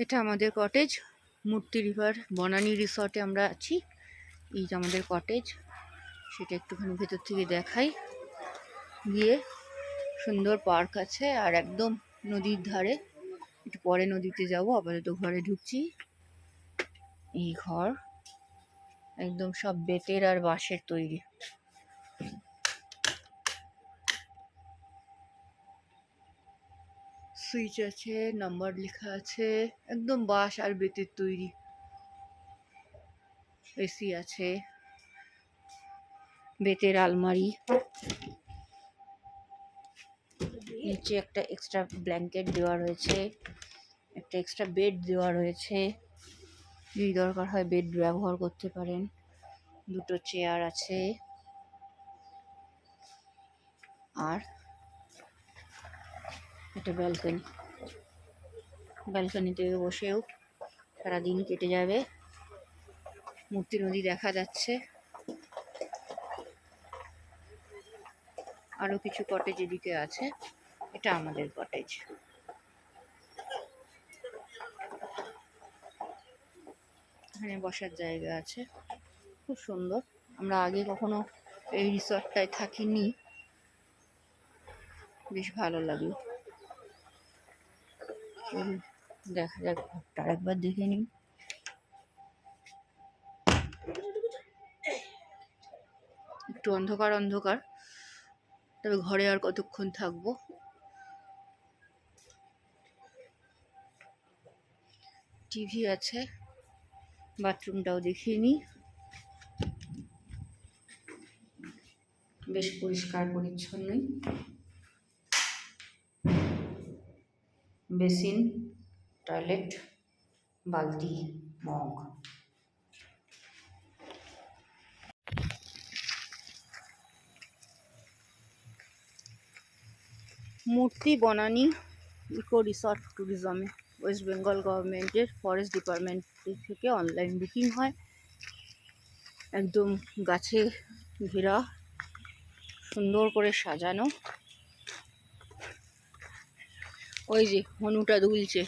এটা আমাদের কটেজ মূর্তি রিভার বনানী রিসর্টে আমরা আছি। এই যে আমাদের কটেজ সেটা একটুখানি ভেতর থেকে দেখাই। গিয়ে সুন্দর পার্ক আছে আর একদম নদীর ধারে। একটু পরে নদীতে যাব, আপাতত ঘরে ঢুকছি। এই ঘর, একদম সব বেতের আর বাঁশের তৈরি। সুইচ আছে নাম্বার লেখা আছে, একদম বাঁশ আর বেতের তৈরি এসি আছে, বেতের আলমারি, নিচে একটা এক্সট্রা ব্ল্যাঙ্কেট দেওয়া রয়েছে, একটা এক্সট্রা বেড দেওয়া রয়েছে, যদি দরকার হয় বেড ব্যবহার করতে পারেন, দুটো চেয়ার আছে, আর একটা ব্যালকনি ব্যালকনিতে বসেও সারাদিন কেটে যাবে। মূর্তি নদী দেখা যাচ্ছে। আরও কিছু কটেজ এদিকে আছে। এটা আমাদের কটেজ এখানে বসার জায়গা আছে। খুব সুন্দর। আমরা আগে কখনো এই রিসর্টটায় থাকিনি। বেশ ভালো লাগল। দেখা যাক ঘরটা একবার দেখে নিই। একটু অন্ধকার অন্ধকার। তবে ঘরে আর কতক্ষণ থাকব? টিভি আছে, বাথরুমটাও দেখিয়ে নিই। বেশ পরিষ্কার পরিচ্ছন্নই বেসিন, টয়লেট, বালতি, mug. Murti Banani eco resort ট্যুরিজমে। West Bengal গভর্নমেন্টের ফরেস্ট ডিপার্টমেন্ট থেকে অনলাইন বুকিং হয়। একদম গাছে ঘেরা, সুন্দর করে সাজানো। ওই যে হনুটা দুলছে।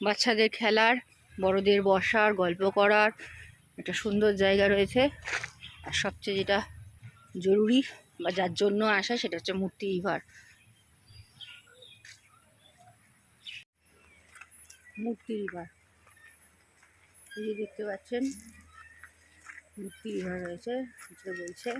বাচ্চাদের খেলার, বড়দের বসার, গল্প করার, একটা সুন্দর জায়গা রয়েছে। আর সবচেয়ে যেটা জরুরি বা যার জন্য আসা সেটা হচ্ছে মূর্তি রিভার মূর্তি রিভার এই যে দেখতে পাচ্ছেন, মূর্তি রিভার রয়েছে বলছে।